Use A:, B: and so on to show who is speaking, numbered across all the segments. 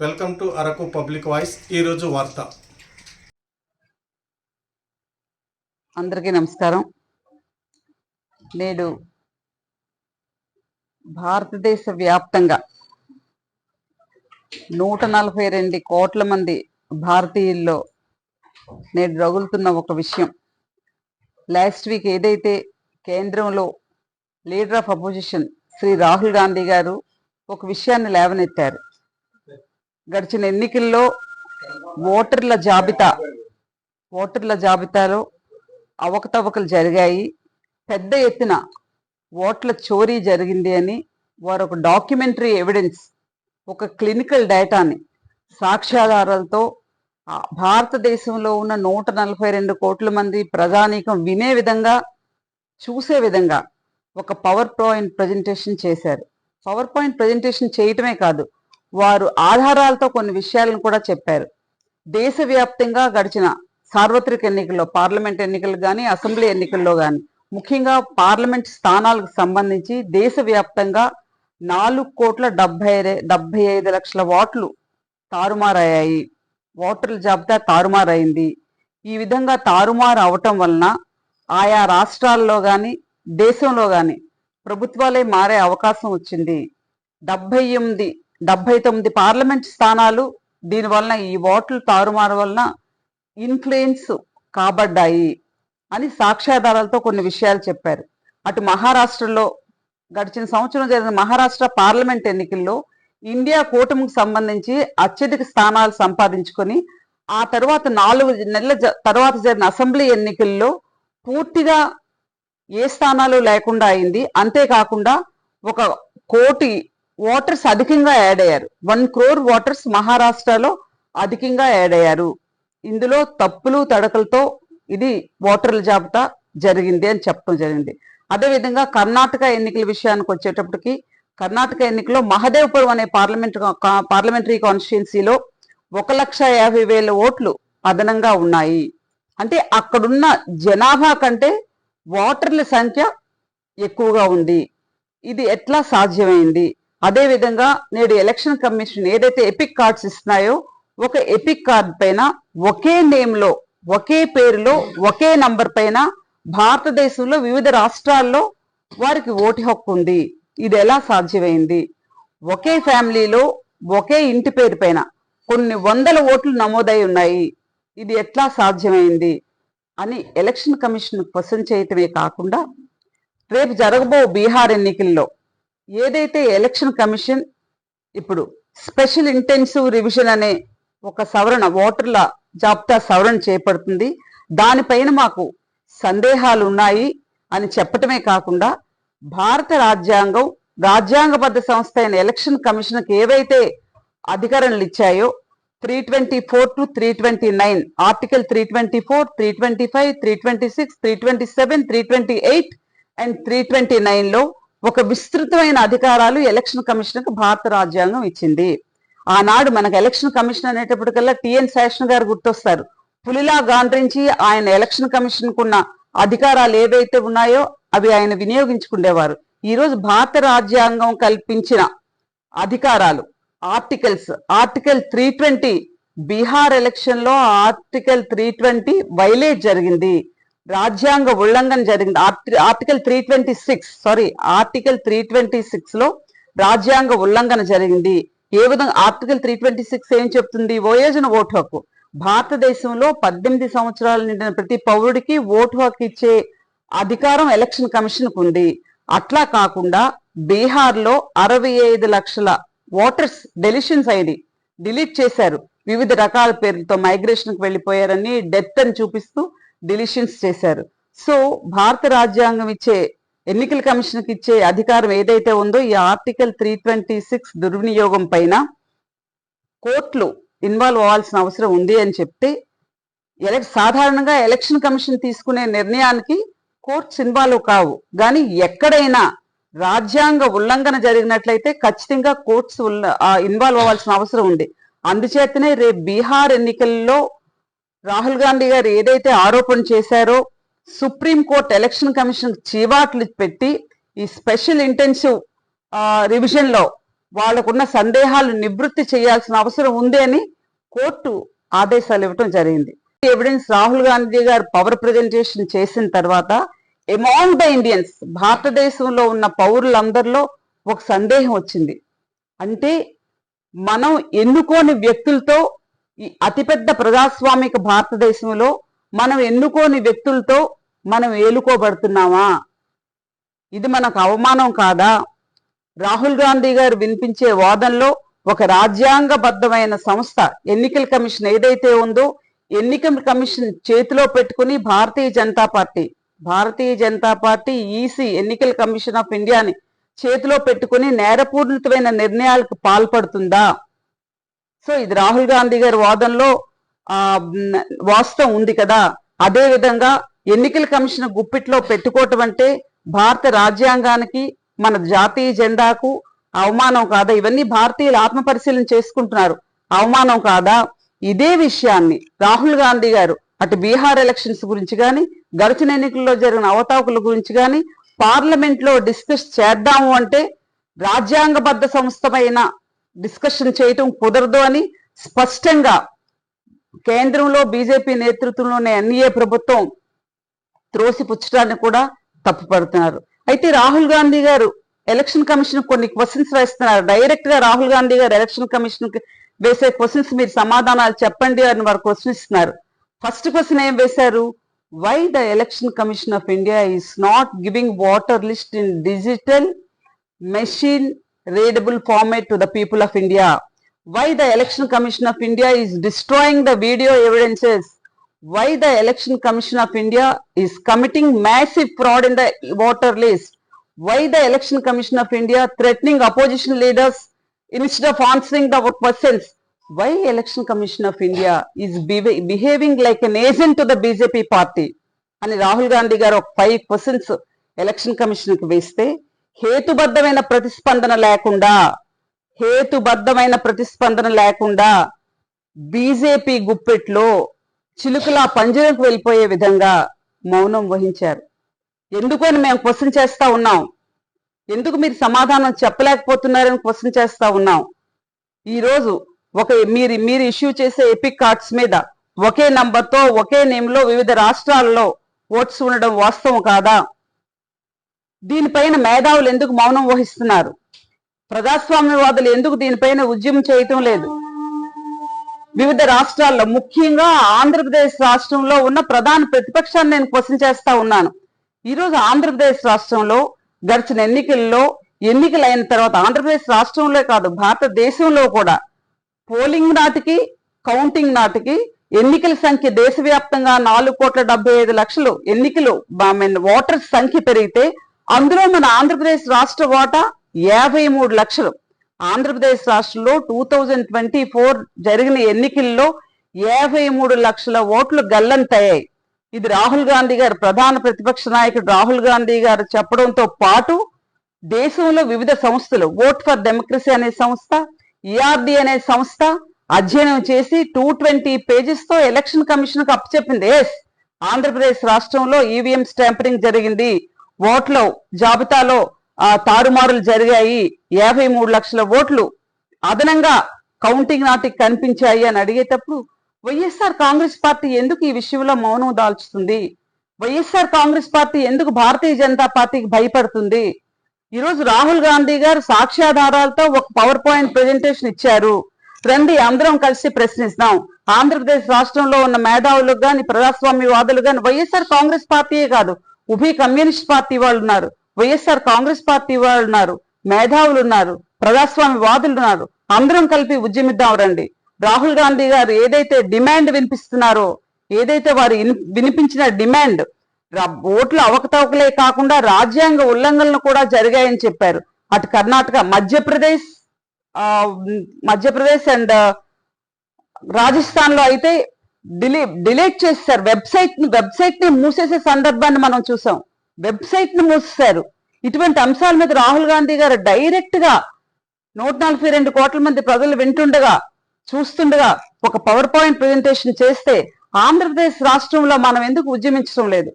A: Welcome to Araku public voice. ఈరోజు వార్త.
B: అందరికీ నమస్కారం. నేడు భారతదేశ వ్యాప్తంగా నూట నలభై రెండు కోట్ల మంది భారతీయుల్లో నేడు రగులుతున్న ఒక విషయం. లాస్ట్ వీక్ ఏదైతే కేంద్రంలో leader of opposition Shri Rahul Gandhi గారు ఒక విషయాన్ని లేవనెత్తారు. గడిచిన ఎన్నికల్లో ఓటర్ల జాబితా ఓటర్ల జాబితాలో అవకతవకలు జరిగాయి. పెద్ద ఎత్తున ఓట్ల చోరీ జరిగింది అని వారు ఒక డాక్యుమెంటరీ ఎవిడెన్స్ ఒక క్లినికల్ డేటాని సాక్ష్యాధారాలతో భారతదేశంలో ఉన్న నూట నలభై రెండు కోట్ల మంది ప్రజానీకం వినే విధంగా చూసే విధంగా ఒక పవర్ పాయింట్ ప్రజెంటేషన్ చేశారు. పవర్ పాయింట్ ప్రజెంటేషన్ చేయటమే కాదు వారు ఆధారాలతో కొన్ని విషయాలను కూడా చెప్పారు. దేశవ్యాప్తంగా గడిచిన సార్వత్రిక ఎన్నికల్లో పార్లమెంట్ ఎన్నికలు కానీ అసెంబ్లీ ఎన్నికల్లో కానీ ముఖ్యంగా పార్లమెంట్ స్థానాలకు సంబంధించి దేశవ్యాప్తంగా నాలుగు కోట్ల డెబ్బై డెబ్బై ఐదు లక్షల ఓట్లు తారుమారయ్యాయి. ఓటర్ల జాబితా తారుమారైంది. ఈ విధంగా తారుమారు అవటం వలన ఆయా రాష్ట్రాల్లో కానీ దేశంలో కానీ ప్రభుత్వాలే మారే అవకాశం వచ్చింది. డెబ్బై ఎనిమిది డెబ్బై తొమ్మిది పార్లమెంట్ స్థానాలు దీని వలన ఈ ఓట్లు తారుమారు వలన ఇన్ఫ్లుయెన్స్ కాబడ్డాయి అని సాక్ష్యాధారాలతో కొన్ని విషయాలు చెప్పారు. అటు మహారాష్ట్రలో గడిచిన సంవత్సరం జరిగిన మహారాష్ట్ర పార్లమెంట్ ఎన్నికల్లో ఇండియా కూటమికి సంబంధించి అత్యధిక స్థానాలు సంపాదించుకొని ఆ తర్వాత నాలుగు నెలల జ- తర్వాత జరిగిన అసెంబ్లీ ఎన్నికల్లో పూర్తిగా ఏ స్థానాలు లేకుండా అయింది. అంతేకాకుండా ఒక కోటి ఓటర్స్ అధికంగా యాడ్ అయ్యారు. వన్ క్రోర్ ఓటర్స్ మహారాష్ట్రలో అధికంగా యాడ్ అయ్యారు. ఇందులో తప్పులు తడకలతో ఇది ఓటర్ల జాబితా జరిగింది అని చెప్పడం జరిగింది. అదేవిధంగా కర్ణాటక ఎన్నికల విషయానికి వచ్చేటప్పటికి కర్ణాటక ఎన్నికలో మహదేవ్పురం అనే పార్లమెంట్ పార్లమెంటరీ కాన్స్టిట్యున్సీలో ఒక లక్ష యాభై వేల ఓట్లు అదనంగా ఉన్నాయి. అంటే అక్కడున్న జనాభా కంటే ఓటర్ల సంఖ్య ఎక్కువగా ఉంది. ఇది ఎట్లా సాధ్యమైంది? అదేవిధంగా నేడు ఎలక్షన్ కమిషన్ ఏదైతే ఎపిక్ కార్డ్స్ ఇస్తున్నాయో ఒక ఎపిక్ కార్డ్ పైన ఒకే నేమ్లో ఒకే పేరులో ఒకే నంబర్ పైన భారతదేశంలో వివిధ రాష్ట్రాల్లో వారికి ఓటు హక్కు ఉంది. ఇది ఎలా సాధ్యమైంది? ఒకే ఫ్యామిలీలో ఒకే ఇంటి పేరు పైన కొన్ని వందల ఓట్లు నమోదై ఉన్నాయి. ఇది ఎట్లా సాధ్యమైంది? అని ఎలక్షన్ కమిషన్ క్వశ్చన్ చేయటమే కాకుండా రేపు జరగబో బీహార్ ఎన్నికల్లో ఏదైతే ఎలక్షన్ కమిషన్ ఇప్పుడు స్పెషల్ ఇంటెన్సివ్ రివిజన్ అనే ఒక సవరణ ఓటర్ల జాబితా సవరణ చేపడుతుంది. దానిపైన మాకు సందేహాలు ఉన్నాయి అని చెప్పటమే కాకుండా భారత రాజ్యాంగం రాజ్యాంగబద్ధ సంస్థ అయిన ఎలక్షన్ కమిషన్కి ఏవైతే అధికారాలు ఇచ్చాయో three twenty four to three twenty nine article three twenty four three twenty five three twenty six three twenty seven three twenty eight and three twenty నైన్లో ఒక విస్తృతమైన అధికారాలు ఎలక్షన్ కమిషన్కు భారత రాజ్యాంగం ఇచ్చింది. ఆనాడు మనకు ఎలక్షన్ కమిషన్ అనేటప్పటికల్లా టిఎన్ శేషన్ గారు గుర్తొస్తారు. పులిలా గాండ్రించి ఆయన ఎలక్షన్ కమిషన్ కున్న అధికారాలు ఏవైతే ఉన్నాయో అవి ఆయన వినియోగించుకునేవారు ఈరోజు భారత రాజ్యాంగం కల్పించిన అధికారాలు articles article three twenty Bihar ఎలక్షన్లో ఆర్టికల్ త్రీ ట్వంటీ వైలేట్ జరిగింది. రాజ్యాంగ ఉల్లంఘన జరిగింది. ఆర్టి- article three twenty six sorry article three twenty సిక్స్లో రాజ్యాంగ ఉల్లంఘన జరిగింది. ఏ విధంగా ఆర్టికల్ త్రీ ట్వంటీ సిక్స్ ఏం చెప్తుంది? వయోజన ఓటు హక్కు. భారతదేశంలో పద్దెనిమిది సంవత్సరాలు నిండిన ప్రతి పౌరుడికి ఓటు హక్కు ఇచ్చే అధికారం ఎలక్షన్ కమిషన్కు ఉంది. అట్లా కాకుండా బీహార్లో అరవై ఐదు లక్షల ఓటర్స్ డెలిషన్స్ ఐడి డిలీట్ చేశారు. వివిధ రకాల పేర్లతో మైగ్రేషన్కి వెళ్ళిపోయారని డెత్ అని చూపిస్తూ డిలిషన్స్ చేశారు. సో భారత రాజ్యాంగం ఇచ్చే ఎన్నికల కమిషన్కి ఇచ్చే అధికారం ఏదైతే ఉందో ఈ ఆర్టికల్ త్రీ ట్వంటీ సిక్స్ దుర్వినియోగం పైన కోర్టులు ఇన్వాల్వ్ అవ్వాల్సిన అవసరం ఉంది అని చెప్తే ఎలక్ సాధారణంగా ఎలక్షన్ కమిషన్ తీసుకునే నిర్ణయానికి కోర్ట్స్ ఇన్వాల్వ్ కావు. కానీ ఎక్కడైనా రాజ్యాంగ ఉల్లంఘన జరిగినట్లయితే ఖచ్చితంగా కోర్ట్స్ ఇన్వాల్వ్ అవ్వాల్సిన అవసరం ఉంది. అందుచేతనే రేపు బీహార్ ఎన్నికల్లో రాహుల్ గాంధీ గారు ఏదైతే ఆరోపణ చేశారో సుప్రీం కోర్ట్ ఎలక్షన్ కమిషన్ చీవాట్లు పెట్టి ఈ స్పెషల్ ఇంటెన్సివ్ రివిజన్లో వాళ్ళకున్న సందేహాలు నివృత్తి చేయాల్సిన అవసరం ఉంది అని కోర్టు ఆదేశాలు ఇవ్వటం జరిగింది. ఎవిడెన్స్ రాహుల్ గాంధీ గారు పవర్ ప్రజెంటేషన్ చేసిన తర్వాత అమాంగ్ ద ఇండియన్స్ భారతదేశంలో ఉన్న పౌరులందరిలో ఒక సందేహం వచ్చింది. అంటే మనం ఎన్నుకోని వ్యక్తులతో అతిపెద్ద ప్రజాస్వామిక భారతదేశంలో మనం ఎన్నుకోని వ్యక్తులతో మనం ఏలుకోబడుతున్నామా? ఇది మనకు అవమానం కాదా? రాహుల్ గాంధీ గారు వినిపించే వాదనలో ఒక రాజ్యాంగబద్ధమైన సంస్థ ఎన్నికల కమిషన్ ఏదైతే ఉందో ఎన్నికల కమిషన్ చేతిలో పెట్టుకుని Bharatiya Janata party Bharatiya Janata party EC ఎన్నికల కమిషన్ ఆఫ్ ఇండియాని చేతిలో పెట్టుకుని నేరపూరితమైన నిర్ణయాలకు పాల్పడుతుందా? సో ఇది రాహుల్ గాంధీ గారి వాదనలో ఆ వాస్తవం ఉంది కదా. అదే విధంగా ఎన్నికల కమిషన్ గుప్పిట్లో పెట్టుకోవటం అంటే భారత రాజ్యాంగానికి మన జాతీయ జెండాకు అవమానం కాదా? ఇవన్నీ భారతీయులు ఆత్మ పరిశీలన చేసుకుంటున్నారు. అవమానం కాదా? ఇదే విషయాన్ని రాహుల్ గాంధీ గారు అటు బీహార్ ఎలక్షన్స్ గురించి కానీ గడిచిన ఎన్నికల్లో జరిగిన అవతాకుల గురించి కానీ పార్లమెంట్లో డిస్కస్ చేద్దాము అంటే రాజ్యాంగబద్ధ సంస్థమైన డిస్కషన్ చేయటం కుదరదు అని స్పష్టంగా కేంద్రంలో బీజేపీ నేతృత్వంలోనే ఎన్ఏ ప్రభుత్వం త్రోసిపుచ్చడాన్ని కూడా తప్పుపడుతున్నారు. అయితే రాహుల్ గాంధీ గారు ఎలక్షన్ కమిషన్ కొన్ని క్వశ్చన్స్ వేస్తున్నారు డైరెక్ట్గా రాహుల్ గాంధీ గారు ఎలక్షన్ కమిషన్ వేసే క్వశ్చన్స్ మీరు సమాధానాలు చెప్పండి అని వారు క్వశ్చన్ ఇస్తున్నారు. ఫస్ట్ క్వశ్చన్ ఏం వేశారు? Why the election commission of India is not giving voter list in digital machine readable format to the people of India. Why the Election Commission of India is destroying the video evidences? Why the Election Commission of India is committing massive fraud in the voter list? Why the Election Commission of India threatening opposition leaders instead of answering the questions? Why Election Commission of India is be behaving like an agent to the BJP party? అని రాహుల్ గాంధీ గారు ఒక five questions election కమిషన్కి వేస్తే హేతుబద్ధమైన ప్రతిస్పందన లేకుండా హేతుబద్ధమైన ప్రతిస్పందన లేకుండా BJP గుప్పెట్లో చిలుకలా పంజరంకు వెళ్ళిపోయే విధంగా మౌనం వహించారు. ఎందుకని మేము క్వశ్చన్ చేస్తా ఉన్నాం? ఎందుకు మీరు సమాధానం చెప్పలేకపోతున్నారని క్వశ్చన్ చేస్తా ఉన్నాం? ఈరోజు ఒక మీరు మీరు ఇష్యూ చేసే ఎపిక్ కార్డ్స్ మీద ఒకే నంబర్తో ఒకే నేమ్లో వివిధ రాష్ట్రాల్లో ఓట్స్ ఉండడం వాస్తవం కాదా? దీనిపైన మేధావులు ఎందుకు మౌనం వహిస్తున్నారు? ప్రజాస్వామ్యవాదులు ఎందుకు దీనిపైన ఉద్యమం చేయటం లేదు? వివిధ రాష్ట్రాల్లో ముఖ్యంగా ఆంధ్రప్రదేశ్ రాష్ట్రంలో ఉన్న ప్రధాన ప్రతిపక్షాన్ని నేను క్వశ్చన్ చేస్తా ఉన్నాను. ఈరోజు ఆంధ్రప్రదేశ్ రాష్ట్రంలో గడిచిన ఎన్నికల్లో ఎన్నికలు అయిన తర్వాత ఆంధ్రప్రదేశ్ రాష్ట్రంలో కాదు భారతదేశంలో కూడా పోలింగ్ నాటికి కౌంటింగ్ నాటికి ఎన్నికల సంఖ్య దేశవ్యాప్తంగా నాలుగు కోట్ల డెబ్బై ఐదు లక్షలు ఎన్నికలు ఓటర్స్ సంఖ్య పెరిగితే అందులో మన ఆంధ్రప్రదేశ్ రాష్ట్ర ఓటా యాభై మూడు లక్షలు. ఆంధ్రప్రదేశ్ రాష్ట్రంలో టూ థౌజండ్ ట్వంటీ ఫోర్ జరిగిన ఎన్నికల్లో యాభై మూడు లక్షల ఓట్లు గల్లంతయ్యాయి. ఇది రాహుల్ గాంధీ గారు ప్రధాన ప్రతిపక్ష నాయకుడు రాహుల్ గాంధీ గారు చెప్పడంతో పాటు దేశంలో వివిధ సంస్థలు ఓట్ ఫర్ డెమోక్రసీ అనే సంస్థ ఈఆర్డి అనే సంస్థ అధ్యయనం చేసి టూ ట్వంటీ పేజెస్తో ఎలక్షన్ కమిషన్కు అప్పచెప్పింది. ఎస్ ఆంధ్రప్రదేశ్ రాష్ట్రంలో ఈవీఎం స్టాంపరింగ్ జరిగింది. ఓట్ల జాబితాలో తారుమారులు జరిగాయి. యాభై మూడు లక్షల ఓట్లు అదనంగా కౌంటింగ్ నాటికి కనిపించాయి అని అడిగేటప్పుడు వైఎస్ఆర్ కాంగ్రెస్ పార్టీ ఎందుకు ఈ విషయంలో మౌనం దాల్చుతుంది? వైఎస్ఆర్ కాంగ్రెస్ పార్టీ ఎందుకు భారతీయ జనతా పార్టీకి భయపడుతుంది? ఈరోజు రాహుల్ గాంధీ గారు సాక్ష్యాధారాలతో ఒక పవర్ పాయింట్ ప్రెజెంటేషన్ ఇచ్చారు. రండి అందరం కలిసి ప్రశ్నిస్తాం. ఆంధ్రప్రదేశ్ రాష్ట్రంలో ఉన్న మేధావులకు గాని ప్రజాస్వామ్యవాదులు గాని వైఎస్ఆర్ కాంగ్రెస్ పార్టీయే కాదు ఉభయ కమ్యూనిస్ట్ పార్టీ వాళ్ళు ఉన్నారు వైఎస్ఆర్ కాంగ్రెస్ పార్టీ వాళ్ళు ఉన్నారు మేధావులు ఉన్నారు ప్రజాస్వామ్యవాదులు ఉన్నారు అందరం కలిపి ఉద్యమిద్దాం రండి రాహుల్ గాంధీ గారు ఏదైతే డిమాండ్ వినిపిస్తున్నారో ఏదైతే వారు వినిపించిన డిమాండ్ ఓట్లు అవకతవకలే కాకుండా రాజ్యాంగ ఉల్లంఘనలు కూడా జరిగాయని చెప్పారు. అటు కర్ణాటక మధ్యప్రదేశ్ ఆ, మధ్యప్రదేశ్ అండ్ రాజస్థాన్లో అయితే డిలీ డిలీట్ చేశారు వెబ్సైట్ని వెబ్సైట్ని మూసేసే సందర్భాన్ని మనం చూసాం. వెబ్సైట్ని మూసేశారు. ఇటువంటి అంశాల మీద రాహుల్ గాంధీ గారు డైరెక్ట్గా నూట నలభై రెండు కోట్ల మంది ప్రజలు వింటుండగా చూస్తుండగా ఒక పవర్ పాయింట్ ప్రెజెంటేషన్ చేస్తే ఆంధ్రప్రదేశ్ రాష్ట్రంలో మనం ఎందుకు ఉద్యమించడం లేదు?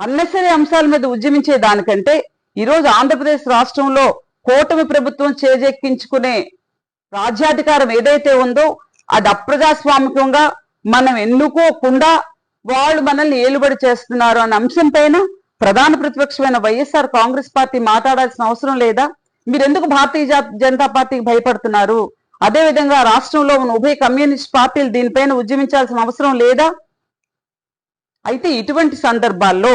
B: అన్నెసరీ అంశాల మీద ఉద్యమించే దానికంటే ఈరోజు ఆంధ్రప్రదేశ్ రాష్ట్రంలో కూటమి ప్రభుత్వం చేజెక్కించుకునే రాజ్యాధికారం ఏదైతే ఉందో అది అప్రజాస్వామికంగా మనం ఎన్నుకోకుండా వాళ్ళు మనల్ని ఏలుబడి చేస్తున్నారు అనే అంశం పైన ప్రధాన ప్రతిపక్షమైన వైఎస్ఆర్ కాంగ్రెస్ పార్టీ మాట్లాడాల్సిన అవసరం లేదా? మీరెందుకు భారతీయ జనతా పార్టీకి భయపడుతున్నారు? అదే విధంగా రాష్ట్రంలో ఉన్న ఉభయ కమ్యూనిస్ట్ పార్టీలు దీనిపైన ఉద్యమించాల్సిన అవసరం లేదా? అయితే ఇటువంటి సందర్భాల్లో